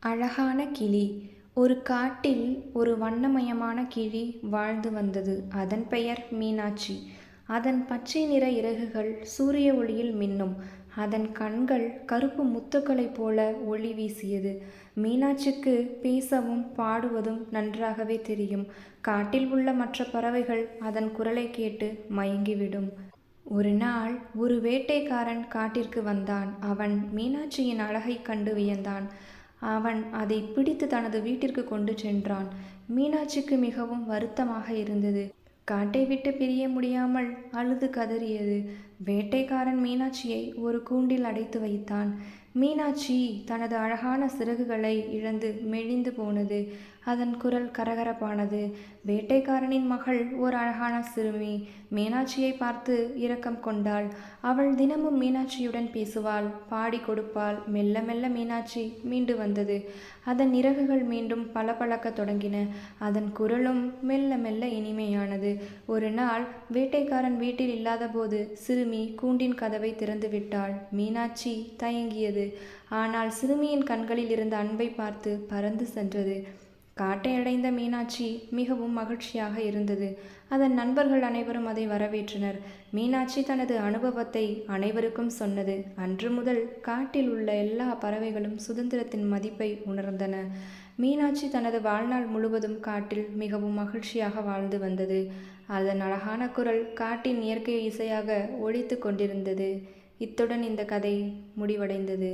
அழகான கிளி ஒரு காட்டில் ஒரு வண்ணமயமான கிளி வாழ்ந்து வந்தது. அதன் பெயர் மீனாட்சி. அதன் பச்சை நிற இறகுகள் சூரிய ஒளியில் மின்னும். அதன் கண்கள் கருப்பு முத்துக்களைப் போல ஒளி வீசியது. மீனாட்சிக்கு பேசவும் பாடுவதும் நன்றாகவே தெரியும். காட்டில் உள்ள மற்ற பறவைகள் அதன் குரலைக் கேட்டு மயங்கிவிடும். ஒரு நாள் ஒரு வேட்டைக்காரன் காட்டிற்கு வந்தான். அவன் மீனாட்சியின் அழகைக் கண்டு வியந்தான். அவன் அதை பிடித்து தனது வீட்டிற்கு கொண்டு சென்றான். மீனாட்சிக்கு மிகவும் வருத்தமாக இருந்தது. காட்டை விட்டு பிரிய முடியாமல் அழுது கதறியது. வேட்டைக்காரன் மீனாட்சியை ஒரு கூண்டில் அடைத்து வைத்தான். மீனாட்சி தனது அழகான சிறகுகளை இழந்து மெலிந்து போனது. அதன் குரல் கரகரப்பானது. வேட்டைக்காரனின் மகள் ஒரு அழகான சிறுமி. மீனாட்சியை பார்த்து இரக்கம் கொண்டாள். அவள் தினமும் மீனாட்சியுடன் பேசுவாள் பாடிக் கொடுப்பாள். மெல்ல மெல்ல மீனாட்சி மீண்டு வந்தது. அதன் இறகுகள் மீண்டும் பளபளக்க தொடங்கின. அதன் குரலும் மெல்ல மெல்ல இனிமையானது. ஒரு நாள் வேட்டைக்காரன் வீட்டில் இல்லாதபோது சிறுமி கூண்டின் கதவை திறந்து விட்டாள் மீனாட்சி தயங்கியது. ஆனால் சிறுமியின் கண்களில் இருந்த அன்பை பார்த்து பறந்து சென்றது. காட்டை அடைந்த மீனாட்சி மிகவும் மகிழ்ச்சியாக இருந்தது. அதன் நண்பர்கள் அனைவரும் அதை வரவேற்றனர். மீனாட்சி தனது அனுபவத்தை அனைவருக்கும் சொன்னது. அன்று முதல் காட்டில் உள்ள எல்லா பறவைகளும் சுதந்திரத்தின் மதிப்பை உணர்ந்தன. மீனாட்சி தனது வாழ்நாள் முழுவதும் காட்டில் மிகவும் மகிழ்ச்சியாக வாழ்ந்து வந்தது. அதன் அழகான குரல் காட்டின் இயற்கை இசையாக ஒழித்து கொண்டிருந்தது. இத்துடன் இந்த கதை முடிவடைந்தது.